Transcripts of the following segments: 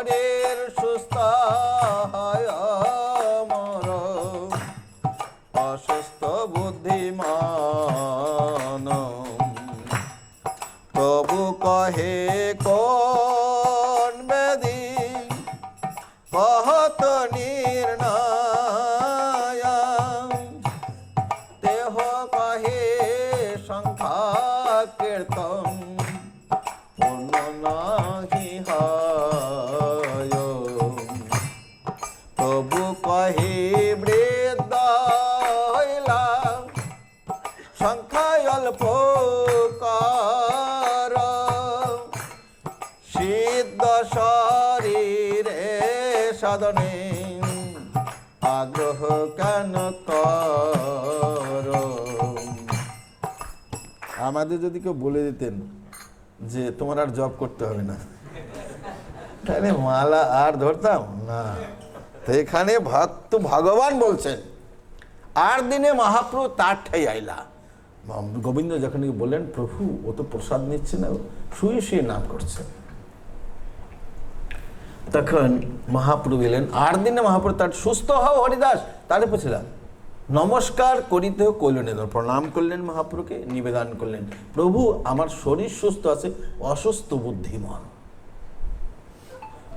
শরীর প্রভু কহে বৃদ্ধ হইলা সংখ্যায় অল্প সিদ্ধ শরীরে সাধনে আগ্রহ কেন আমাদের যদি কেউ বলে দিতেন যে তোমার আর জব করতে হবে না, তাহলে মালা আর ধরতাম? না। তো এখানে ভক্ত ভগবান বলছেন, আর দিনে মহাপ্রভু তার ঠাই আইলা। গোবিন্দ যখন বললেন, প্রভু, ও তো প্রসাদ নিচ্ছে না, শুয়ে শুয়ে নাম করছে। তখন মহাপ্রভু এলেন আর দিনে মহাপ্রভু তার সুস্থ হও, হরিদাস। তারে পুছিলাম নমস্কার করিতে কইলেন প্রণাম করলেন মহাপ্রভুকে, নিবেদন করলেন, প্রভু, আমার শরীর সুস্থ আছে, অসুস্থ বুদ্ধিমান।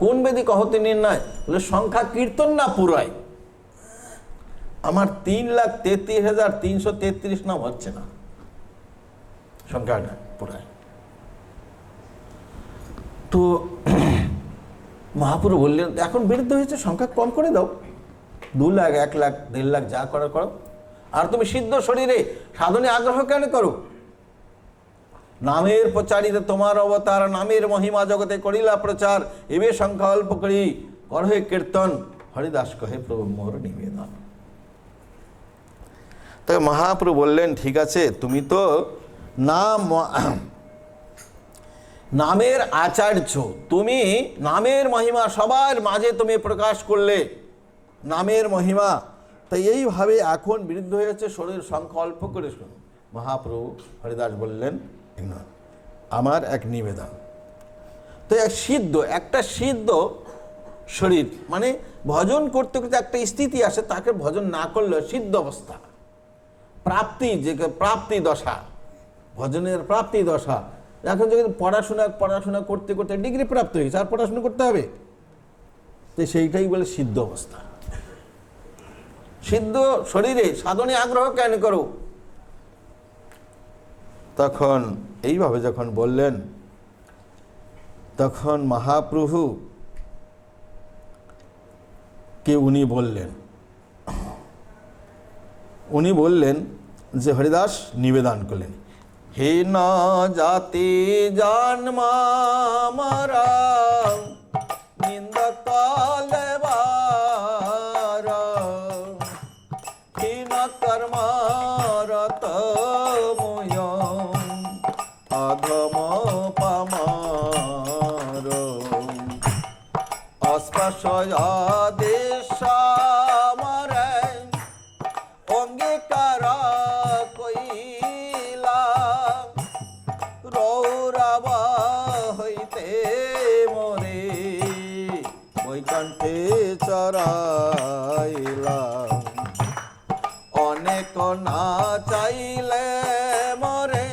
কোন বেদি কহতে নির্ণয় বলে, সংখ্যা কীর্তন না পুরায় আমার তিন লাখ তেত্রিশ হাজার তিনশো তেত্রিশ নাম হচ্ছে না। সংখ্যাটা পুরায় তো মহাপুরু বললেন, এখন বৃদ্ধ হয়েছে, সংখ্যা কম করে দাও। দু লাখ, এক লাখ, দেড় লাখ যা করার করো। আর তুমি সিদ্ধ শরীরে সাধনে আগ্রহ কেন করো? নামের প্রচারিত তোমার অবতার নামের মহিমা জগতে করিলা প্রচার এবে সংখ্যা অল্প করি করহে কীর্তন হরিদাস কহে প্রভু মোর নিবেদন। তবে মহাপ্রভু বললেন ঠিক আছে তুমি তো নাম নামের আচার্য। তুমি নামের মহিমা সবার মাঝে তুমি প্রকাশ করলে। নামের মহিমা। তাই এইভাবে এখন বিরুদ্ধ হয়েছে শরীর সংখ্যা অল্প করে শুনুন। মহাপ্রভু হরিদাস বললেন "না, আমার এক নিবেদন। তো এক সিদ্ধ, একটা সিদ্ধ শরীর মানে ভজন করতে করতে একটা স্থিতি আসে, তাকে ভজন না করলে সিদ্ধ অবস্থা। প্রাপ্তি যে, প্রাপ্তি দশা, ভজনের প্রাপ্তি দশা। এখন যদি পড়াশোনা পড়াশোনা করতে করতে ডিগ্রি প্রাপ্ত হয়েছে, আর পড়াশোনা করতে হবে? তো সেইটাই বলে সিদ্ধ অবস্থা। সিদ্ধ শরীরে সাধনে আগ্রহ কেন করো? তখন এইভাবে যখন বললেন, তখন মহাপ্রভু কে উনি বললেন উনি বললেন যে হরিদাস নিবেদন করলেন। হে না জাতি জন্মামারা বৈকণ্ঠে চরাইলা অনেক না চাইলে মরে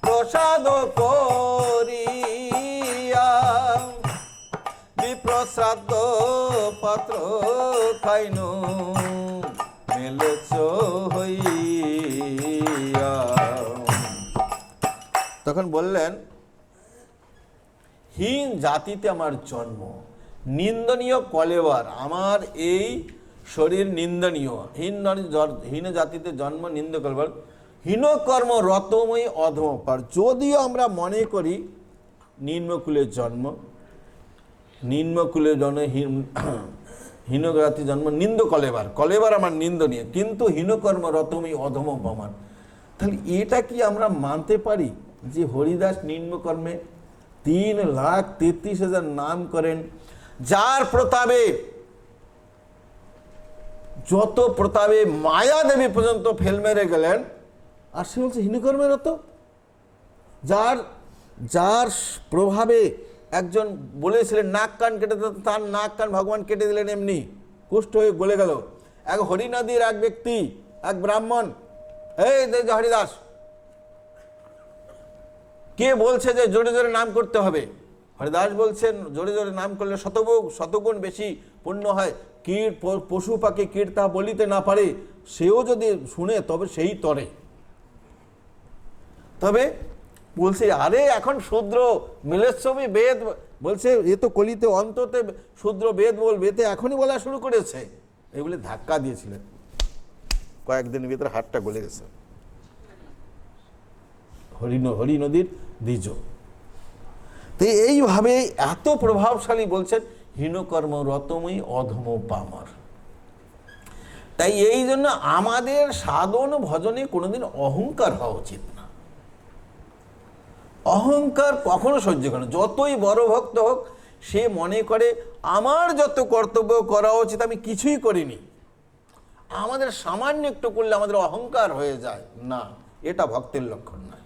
প্রসাদ করিয়া বিপ্রসাদ পাত্র খাইনু, মেলেছ হইয়া। তখন বললেন, হীন জাতিতে আমার জন্ম। নিন্দনীয় কলেবার। আমার এই শরীর নিন্দনীয়। হীন হীন জাতিতে জন্ম নিন্দ কলেবার। হীন কর্ম রতময়ী অধমপার যদিও আমরা মনে করি নিম্নকুলের জন্ম নিম্নকুলের জন্ম হীন- হীন জাতি জন্ম নিন্দ কলেবার। কলেবার আমার নিন্দনীয়। কিন্তু হীনকর্ম রতমী অধম প্রমাণ তাহলে এটা কি আমরা মানতে পারি যে হরিদাস নিম্নকর্মে তিন লাখ তেত্রিশ হাজার নাম করেন? যার প্রতাপে, যত প্রতাপে মায়া দেবী পর্যন্ত ফেল মেরে গেলেন, আর সে বলছে হীনকর্মের রত, যার যার প্রভাবে একজন বলেছিলেন, নাক কান কেটে তার নাক কান ভগবান কেটে দিলেন এমনি, কুষ্ঠ হয়ে গলে গেল। এক হরিনদীর এক ব্যক্তি, এক ব্রাহ্মণ, এই হরিদাস, কে বলছে যে জোরে জোরে নাম করতে হবে? হরিদাস বলছেন, জোরে জোরে নাম করলে শতগুণ শতগুণ বেশি পুণ্য হয়। কীট পশু পাখি কীট তা বলিতে না পারে, সেও যদি শুনে তবে সেই তরে। তবে বলছে, আরে এখন শূদ্র মিলেচ্ছবি বেদ, বলছে, এ তো কলিতে অন্ততে শূদ্র বেদ বল, বেদে এখনই বলা শুরু করেছে। এগুলি ধাক্কা দিয়েছিলেন। কয়েকদিনের ভিতরে হাতটা গলে গেছে। হরি হরি নদীর দ্বিজ। তো এইভাবে এত প্রভাবশালী বলছেন, হীনকর্ম রতমই অধম পামর তাই এই জন্য আমাদের সাধন ভজনে কোনোদিন অহংকার হওয়া উচিত না। অহংকার কখনো সহ্য করে না। যতই বড় ভক্ত হোক, সে মনে করে, আমার যত কর্তব্য করা উচিত, আমি কিছুই করিনি। আমাদের সামান্য একটু করলে আমাদের অহংকার হয়ে যায়। না, এটা ভক্তের লক্ষণ নয়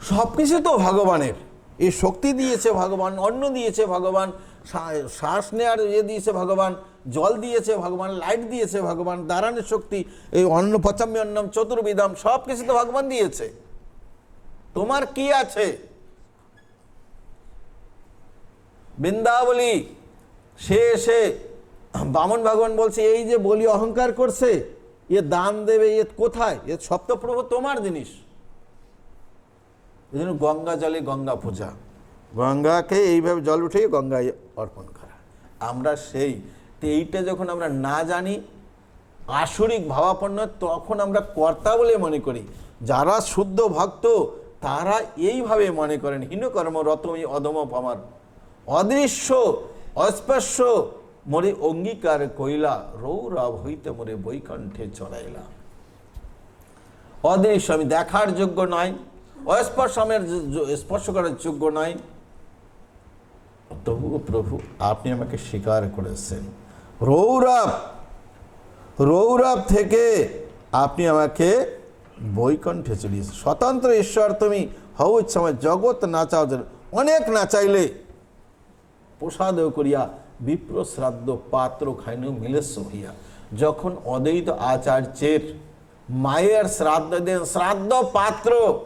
সব কিছু তো ভগবানের। এই শক্তি দিয়েছে ভগবান, অন্ন দিয়েছে ভগবান শ্বাস নেওয়ার ইয়ে দিয়েছে ভগবান, জল দিয়েছে ভগবান, লাইট দিয়েছে ভগবান, দাঁড়ানোর শক্তি, এই অন্ন পচাম্য অন্নম চতুর্বিধাম সব কিছু তো ভগবান দিয়েছে। তোমার কি আছে? বৃন্দাবলী, সে এসে বামন ভগবান বলছে, এই যে বলি অহংকার করছে, এ দান দেবে, এ কোথায়? এ সপ্তপ্রভু তোমার জিনিস। এই জন্য গঙ্গা জলে গঙ্গা পূজা। গঙ্গাকে এইভাবে জল উঠিয়ে গঙ্গায় অর্পণ করা। আমরা সেই এইটা যখন আমরা না জানি আসরিক ভাবাপন্ন তখন আমরা কর্তা বলে মনে করি। যারা শুদ্ধ ভক্ত তারা এইভাবে মনে করেন হীনকর্ম রতমী অদম পামার অদৃশ্য অস্পর্শ মোরে অঙ্গীকার কইলা রৌরব হইতে মোরে বৈকণ্ঠে চড়াইলা। অদৃশ্য আমি দেখার যোগ্য নয়। অস্পর্শ আমার য- য- স্পর্শ করার যোগ্য নয় তবুও প্রভু, আপনি আমাকে স্বীকার করেছেন। রৌরব রৌরব থেকে আপনি আমাকে বৈকণ্ঠে চলিয়েছেন। স্বতন্ত্র ঈশ্বর, তুমি হও ইচ্ছাময় জগৎ নাচাও। অনেক নাচাইলে। প্রসাদও করিয়া বিপ্র শ্রাদ্ধ পাত্র খাইনু মিলেস্য হইয়া। যখন অদ্বৈত আচার্যের মায়ের শ্রাদ্ধ দেন, শ্রাদ্ধ পাত্র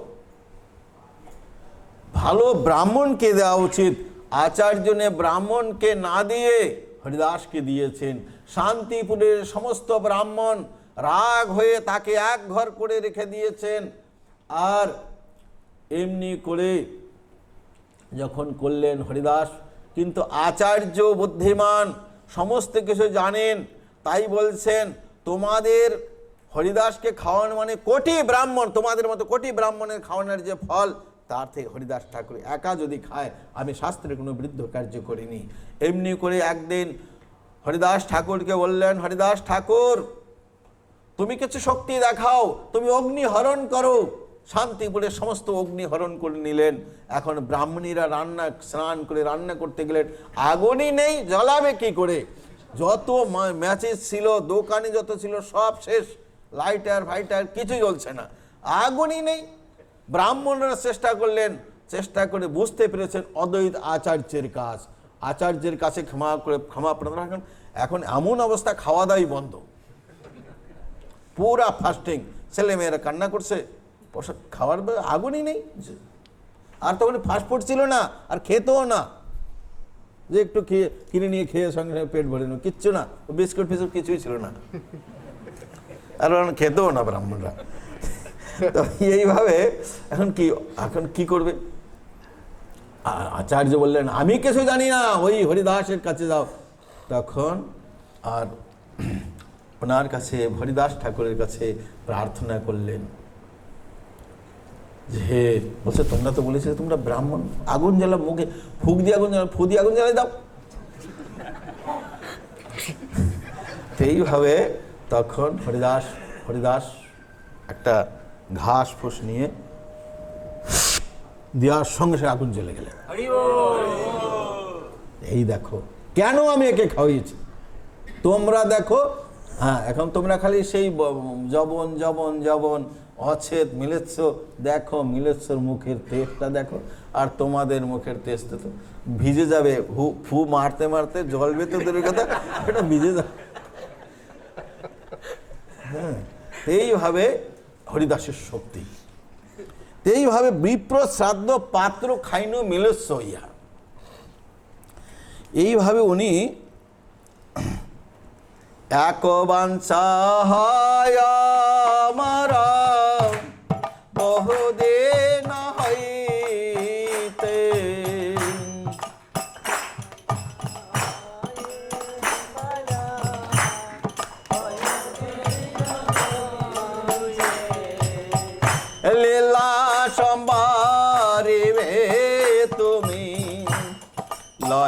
ভালো ব্রাহ্মণকে দেওয়া উচিত। আচার্যনে ব্রাহ্মণকে না দিয়ে হরিদাসকে দিয়েছেন। শান্তিপুরের সমস্ত ব্রাহ্মণ রাগ হয়ে তাকে এক ঘর করে রেখে দিয়েছেন। আর এমনি করে যখন করলেন হরিদাস, কিন্তু আচার্য বুদ্ধিমান, সমস্ত কিছু জানেন, তাই বলছেন, তোমাদের হরিদাসকে খাওয়ানো মানে কোটি ব্রাহ্মণ, তোমাদের মতো কোটি ব্রাহ্মণের খাওয়ানোর যে ফল তার থেকে হরিদাস ঠাকুর একা যদি খায়, আমি শাস্ত্রে কোনো বৃদ্ধ কার্য করিনি। এমনি করে একদিন হরিদাস ঠাকুরকে বললেন, হরিদাস ঠাকুর, তুমি কিছু শক্তি দেখাও, তুমি অগ্নি হরণ করো। শান্তিপুরে সমস্ত অগ্নি হরণ করে নিলেন। এখন ব্রাহ্মণীরা রান্না, স্নান করে রান্না করতে গেলেন। আগুনই নেই, জ্বলাবে কি করে? যত ম্যাচেস ছিল, দোকানে যত ছিল, সব শেষ। লাইটার, ফাইটার কিছুই জ্বলছে না। আগুনই নেই। ব্রাহ্মণরা চেষ্টা করলেন, চেষ্টা করে বুঝতে পেরেছেন অদ্বৈত আচার্যের কাজ। আচার্যের কাছে ক্ষমা করে, ক্ষমা প্রার্থনা করেন। এখন এমন অবস্থা খাওয়া দাওয়াই বন্ধ। পুরা ফাস্টিং ছেলে মেয়েরা কান্না করছে। খাওয়ার আগুনই নেই। আর তখন ফাস্টফুড ছিল না, আর খেতেও না। যে একটু খেয়ে, কিনে নিয়ে খেয়ে সঙ্গে সঙ্গে পেট ভরে নেব কিচ্ছু না। বিস্কুট ফিস্কুট কিছুই ছিল না। আর খেতেও না ব্রাহ্মণরা। তো এইভাবে এখন কি এখন কি করবে? আচার্য বললেন, আমি কিছু জানি না, ওই হরিদাসের কাছে যাও। তখন আর ওনার কাছে, হরিদাস ঠাকুরের কাছে প্রার্থনা করলেন যে বলছে, তোমরা তো বলেছিলে তোমরা ব্রাহ্মণ, আগুন জ্বালা মুখে ফুক দিয়ে আগুন জ্বালা ফু দিয়ে আগুন জ্বালাই দাও। এইভাবে তখন হরিদাস হরিদাস একটা ঘাস ফুস নিয়ে দেওয়ার সঙ্গে সঙ্গে আগুন জ্বলে গেলেন। এই দেখো কেন আমি একে খাওয়িয়েছি তোমরা দেখো হ্যাঁ এখন তোমরা খালি সেই জবন জবন জবন অছেদ মিলেচ্ছ দেখো মিলেচ্ছর মুখের তেজটা দেখো আর তোমাদের মুখের তেজটা তো ভিজে যাবে। হু ফু মারতে মারতে জল বেতনের কথা এটা ভিজে যাবে। হ্যাঁ এইভাবে হরিদাসের শক্তি। এইভাবে বিপ্র শ্রাদ্ধ পাত্র খাইন মিলস্য ইয়া এইভাবে উনি এক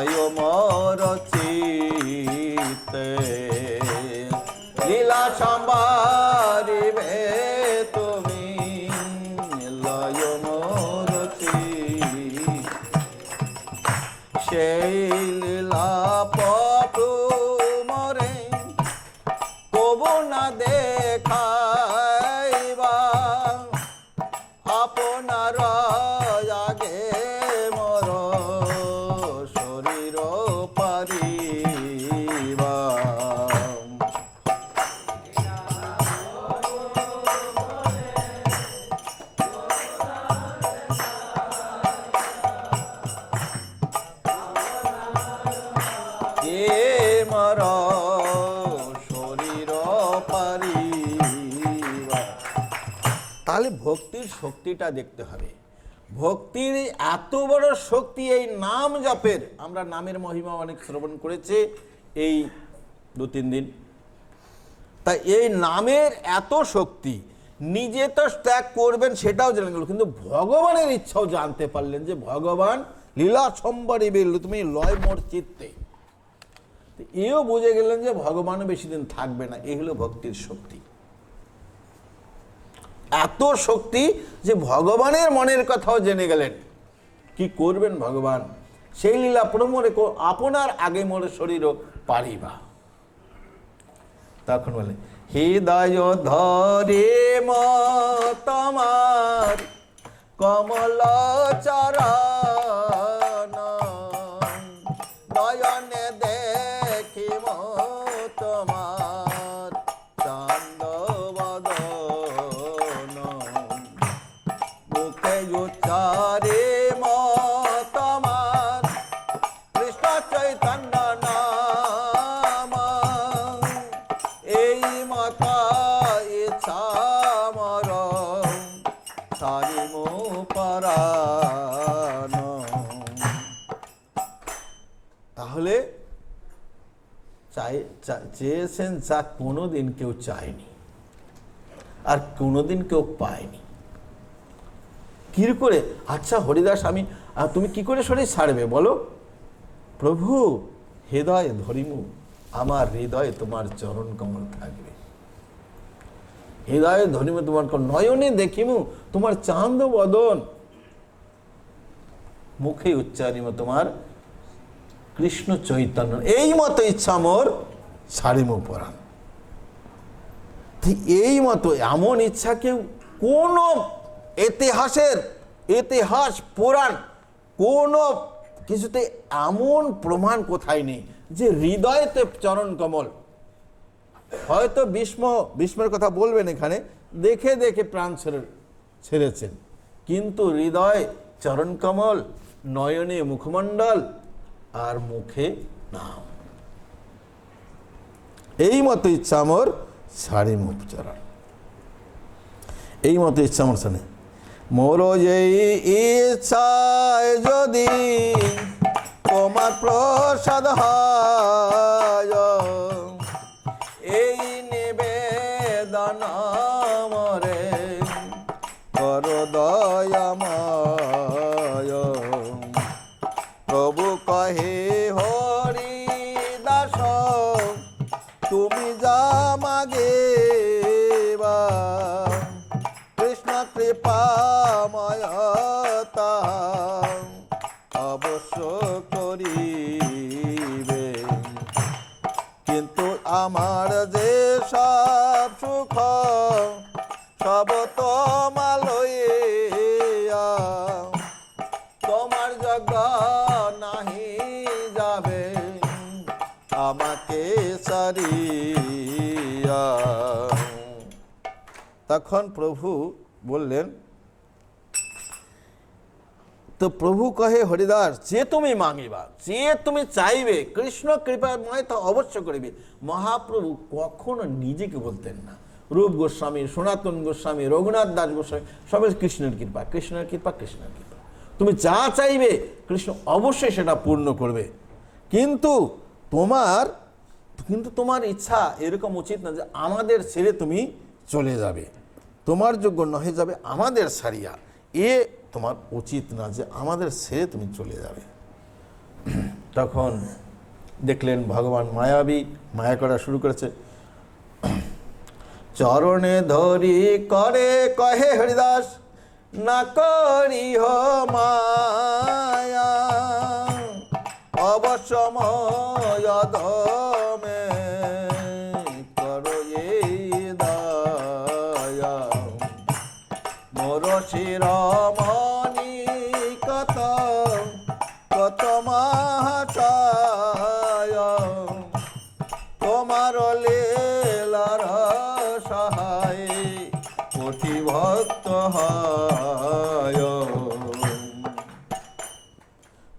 লয় মর চিতে লীলা সম্বারিবে ভক্তির শক্তিটা দেখতে হবে। ভক্তির এত বড় শক্তি এই নাম জপের, আমরা নামের মহিমা অনেক শ্রবণ করেছে এই দু তিন দিন। তা এই নামের এত শক্তি, নিজে তো ত্যাগ করবেন সেটাও জেনে গেল কিন্তু ভগবানের ইচ্ছাও জানতে পারলেন যে ভগবান লীলা সম্বরে বেরল তুমি লয় মোর চিত্তে। এও বুঝে গেলেন যে ভগবানও বেশি দিন থাকবে না, এই হলো ভক্তির শক্তি। এত শক্তি যে ভগবানের মনের কথাও জেনে গেলেন। কি করবেন ভগবান? সেই লীলা প্রমরে আপনার আগে মোর শরীরও পারিবা তখন বলে, হৃদয় ধরে মতমার তোমার কমল চরণ সারিমু পরাণ তাহলে চাই চেয়েছেন যা কোনোদিন কেউ চায়নি। আর কোনোদিন কেউ পায়নি। কি করে? আচ্ছা হরিদাস, আমি তুমি কি করে শরীর ছাড়বে বলো? প্রভু, হৃদয় ধরিমু, আমার হৃদয়ে তোমার চরণ কমল থাকবে। হৃদয়ে ধরিমু তোমার। নয়নে দেখিমু তোমার চাঁদ বদন। মুখে উচ্চারিম তোমার কৃষ্ণ চৈতন্য। এই মতো ইচ্ছা মোর ছাড়িমু পরাণ। এই মতো এমন ইচ্ছা কেউ কোন ইতিহাসের ইতিহাস পুরাণ কোন কিছুতে এমন প্রমাণ কোথায় নেই যে হৃদয়তে চরণ কমল। হয়তো ভীষ্ম, ভীষ্মের কথা বলবেন এখানে, দেখে দেখে প্রাণ ছেড়ে, ছেড়েছেন। কিন্তু হৃদয় চরণ কমল, নয়নে মুখমণ্ডল, আর মুখে নাম। এই মতো ইচ্ছা আমার ছাড়ি মুখ চরণ এই মতো ইচ্ছা আমার শোনে মোর এই ইচ্ছায় যদি তোমার প্রসাদ হয় তুমি যা তখন প্রভু বললেন, তো প্রভু কহে, হরিদাস, যে তুমি মাঙিবা যে তুমি চাইবে, কৃষ্ণ কৃপাময় তা অবশ্য করিবে। মহাপ্রভু কখনো নিজেকে বলতেন না। রূপ গোস্বামী, সনাতন গোস্বামী, রঘুনাথ দাস গোস্বামী সবাই কৃষ্ণের কৃপা কৃষ্ণের কৃপা কৃষ্ণের কৃপা। তুমি যা চাইবে, কৃষ্ণ অবশ্যই সেটা পূর্ণ করবে। কিন্তু তোমার কিন্তু তোমার ইচ্ছা এরকম উচিত না যে আমাদের ছেড়ে তুমি চলে যাবে। তোমার যোগ্য নহে যাবে আমাদের সারিয়া। এ তোমার উচিত না যে আমাদের ছেড়ে তুমি চলে যাবে। তখন দেখলেন ভগবান মায়াবী, মায়া করা শুরু করেছে। চরণে ধরি করে, কহে হরিদাস, না করি মায়া। অবশ্যময় ধমে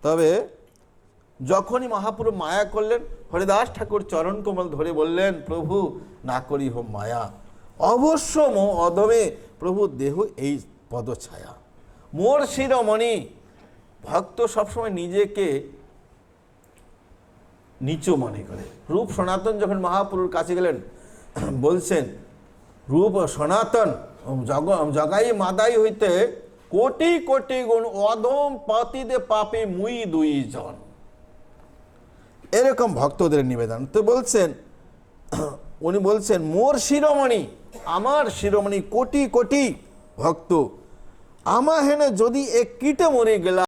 তবে যখনই মহাপুরু মায়া করলেন, হরিদাস ঠাকুর চরণ কমল ধরে বললেন, প্রভু, না করি হো মায়া। অবশ্য মো অধমে প্রভু দেহ এই পদছায়া। মোর শিরমণি, ভক্ত সবসময় নিজেকে নিচু মনে করে। রূপ সনাতন যখন মহাপুরুর কাছে গেলেন, বলছেন, রূপ সনাতন, জগ, জগাই মাদাই হইতে কোটি কোটি গুণ অধম পাতিদে পাপে মুই দুই জন। এরকম ভক্তদের নিবেদন। তো বলছেন, উনি বলছেন, মোর শিরোমণি আমার শিরোমণি কোটি কোটি ভক্ত। আমা হেনে যদি এক কীটে মরে গেলা।